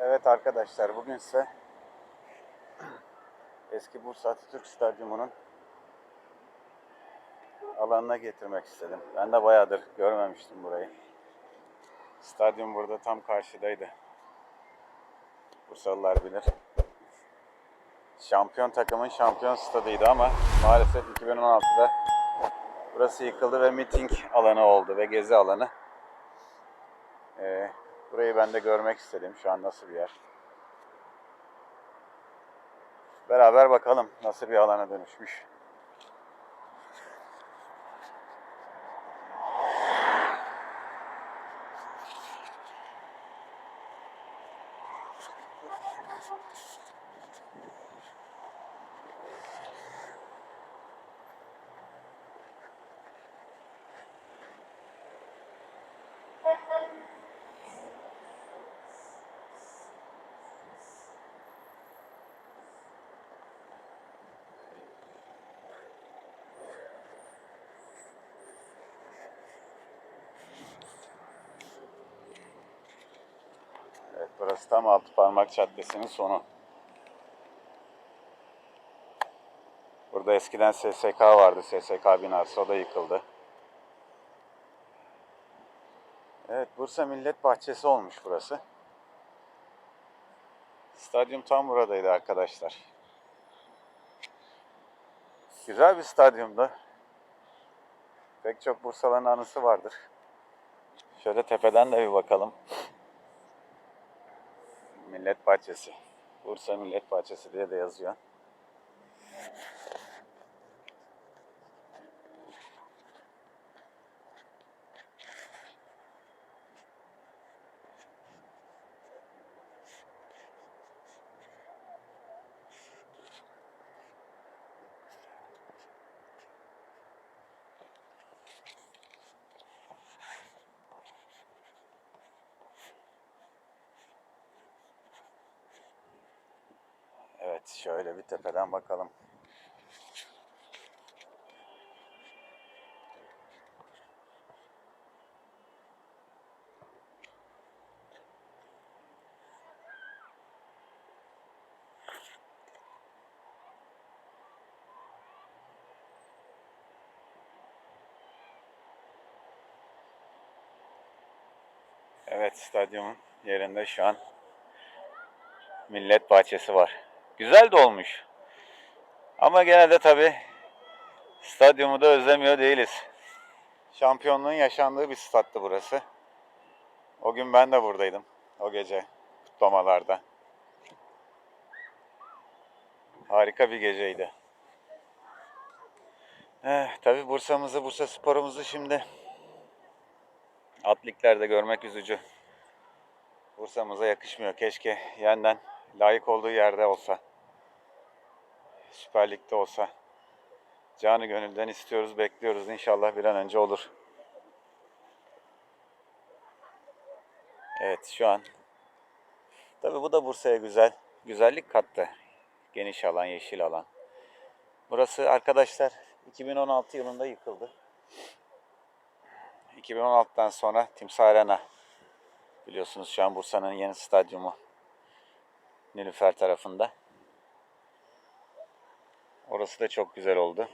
Evet arkadaşlar bugün size eski Bursa Atatürk Stadyumu'nun alanına getirmek istedim. Ben de bayağıdır görmemiştim burayı. Stadyum burada tam karşıdaydı. Bursalılar bilir. Şampiyon takımın şampiyon stadıydı ama maalesef 2016'da burası yıkıldı ve miting alanı oldu ve gezi alanı. Burayı ben de görmek istedim. Şu an nasıl bir yer. Beraber bakalım nasıl bir alana dönüşmüş. Evet burası tam altı parmak caddesinin sonu. Burada eskiden SSK vardı. SSK binası o da yıkıldı. Evet Bursa Millet Bahçesi olmuş burası. Stadyum tam buradaydı arkadaşlar. Güzel bir stadyumdu. Pek çok Bursalı'nın anısı vardır. Şöyle tepeden de bir bakalım. Millet Bahçesi. Bursa Millet Bahçesi diye de yazıyor. Evet şöyle bir tepeden bakalım. Evet stadyumun yerinde şu an Millet Bahçesi var. Güzel de olmuş. Ama gene de tabi stadyumu da özlemiyor değiliz. Şampiyonluğun yaşandığı bir stattı burası. O gün ben de buradaydım. O gece kutlamalarda. Harika bir geceydi. Eh, tabi Bursa'mızı, Bursa sporumuzu şimdi atliklerde görmek üzücü. Bursa'mıza yakışmıyor. Keşke yeniden layık olduğu yerde olsa. Süper Lig'de olsa. Canı gönülden istiyoruz, bekliyoruz. İnşallah bir an önce olur. Evet şu an. Tabii bu da Bursa'ya güzel. Güzellik kattı. Geniş alan, yeşil alan. Burası arkadaşlar 2016 yılında yıkıldı. 2016'dan sonra Timsah Arena biliyorsunuz şu an Bursa'nın yeni stadyumu Nilüfer tarafında. Orası da çok güzel oldu.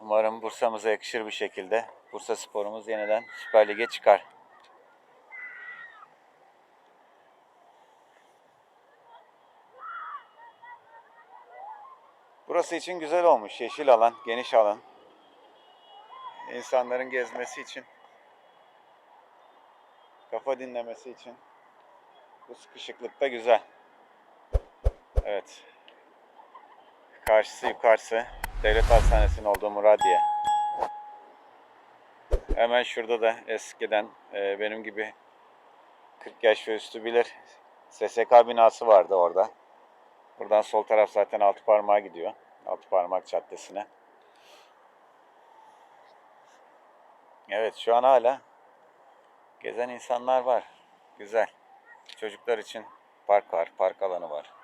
Umarım Bursa'mıza yakışır bir şekilde Bursa sporumuz yeniden Süper Lig'e çıkar. Burası için güzel olmuş. Yeşil alan, geniş alan. İnsanların gezmesi için, kafa dinlemesi için bu sıkışıklıkta güzel. Evet. Karşısı yukarısı Devlet Hastanesi'nin olduğu Muradiye. Hemen şurada da eskiden e, benim gibi 40 yaş ve üstü bilir. SSK binası vardı orada. Buradan sol taraf zaten altı parmağa gidiyor. Altı parmak caddesine. Evet şu an hala gezen insanlar var. Güzel. Çocuklar için park var, park alanı var.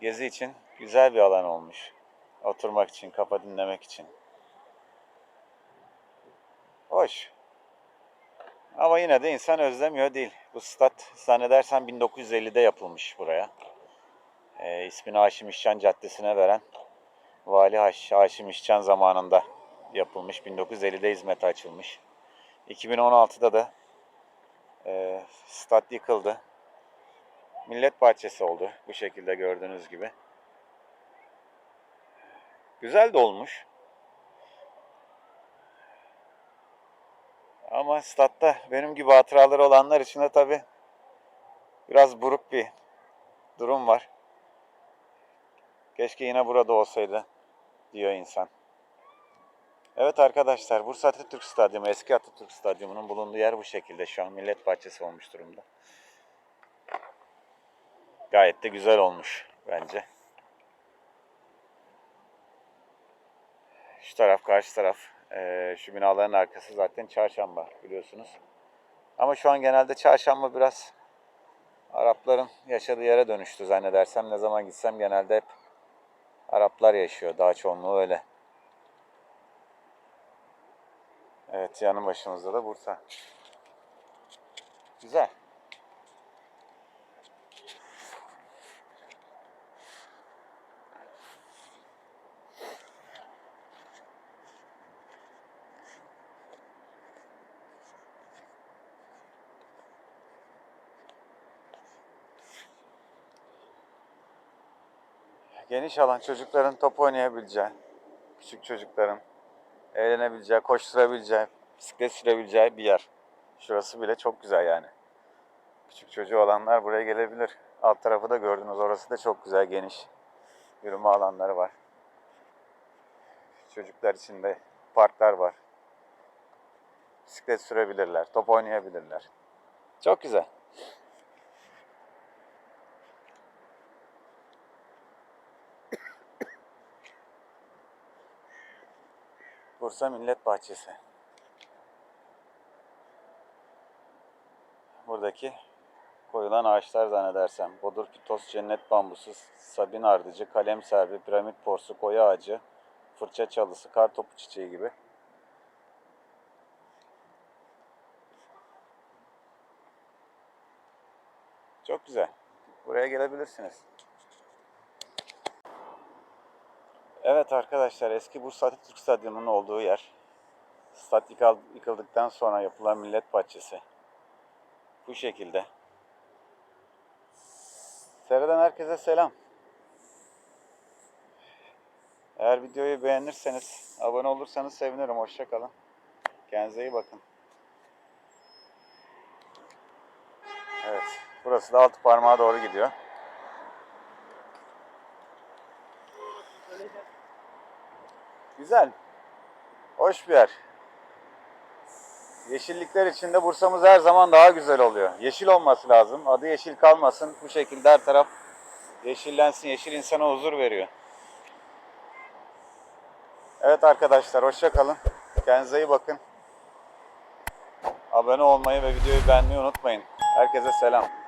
Gezi için güzel bir alan olmuş. Oturmak için, kafa dinlemek için. Hoş. Ama yine de insan özlemiyor değil. Bu stat zannedersem 1950'de yapılmış buraya. Ee, ismini Haşim İşcan Caddesi'ne veren Vali Haş, Haşim İşcan zamanında yapılmış. 1950'de hizmete açılmış. 2016'da da e, stat yıkıldı. Millet bahçesi oldu. Bu şekilde gördüğünüz gibi. Güzel de olmuş. Ama statta benim gibi hatıraları olanlar için de tabi biraz buruk bir durum var. Keşke yine burada olsaydı diyor insan. Evet arkadaşlar Bursa Atatürk Stadyumu eski Atatürk Stadyumu'nun bulunduğu yer bu şekilde. Şu an millet bahçesi olmuş durumda. Gayet de güzel olmuş bence. Şu taraf karşı taraf eee, şu binaların arkası zaten çarşamba biliyorsunuz. Ama şu an genelde çarşamba biraz Arapların yaşadığı yere dönüştü zannedersem. Ne zaman gitsem genelde hep Araplar yaşıyor. Daha çoğunluğu öyle. Evet yanı başımızda da Bursa. Güzel. Geniş alan çocukların top oynayabileceği, küçük çocukların eğlenebileceği, koşturabileceği, bisiklet sürebileceği bir yer. Şurası bile çok güzel yani. Küçük çocuğu olanlar buraya gelebilir. Alt tarafı da gördünüz. Orası da çok güzel, geniş. Yürüme alanları var. Çocuklar için de parklar var. Bisiklet sürebilirler, top oynayabilirler. Çok güzel. Bursa Millet Bahçesi. Buradaki koyulan ağaçlar zannedersem. Bodur pitos, cennet bambusu, sabin ardıcı, kalem serbi, piramit porsu, koyu ağacı, fırça çalısı, kar topu çiçeği gibi. Çok güzel. Buraya gelebilirsiniz. Evet arkadaşlar eski Bursa Atatürk Stadyumu'nun olduğu yer. Stat yıkıldıktan sonra yapılan millet bahçesi. Bu şekilde. Seyreden herkese selam. Eğer videoyu beğenirseniz, abone olursanız sevinirim. Hoşçakalın. Kendinize iyi bakın. Evet. Burası da altı parmağa doğru gidiyor. Güzel. Hoş bir yer. Yeşillikler içinde Bursa'mız her zaman daha güzel oluyor. Yeşil olması lazım. Adı yeşil kalmasın. Bu şekilde her taraf yeşillensin. Yeşil insana huzur veriyor. Evet arkadaşlar hoşça kalın. Kendinize iyi bakın. Abone olmayı ve videoyu beğenmeyi unutmayın. Herkese selam.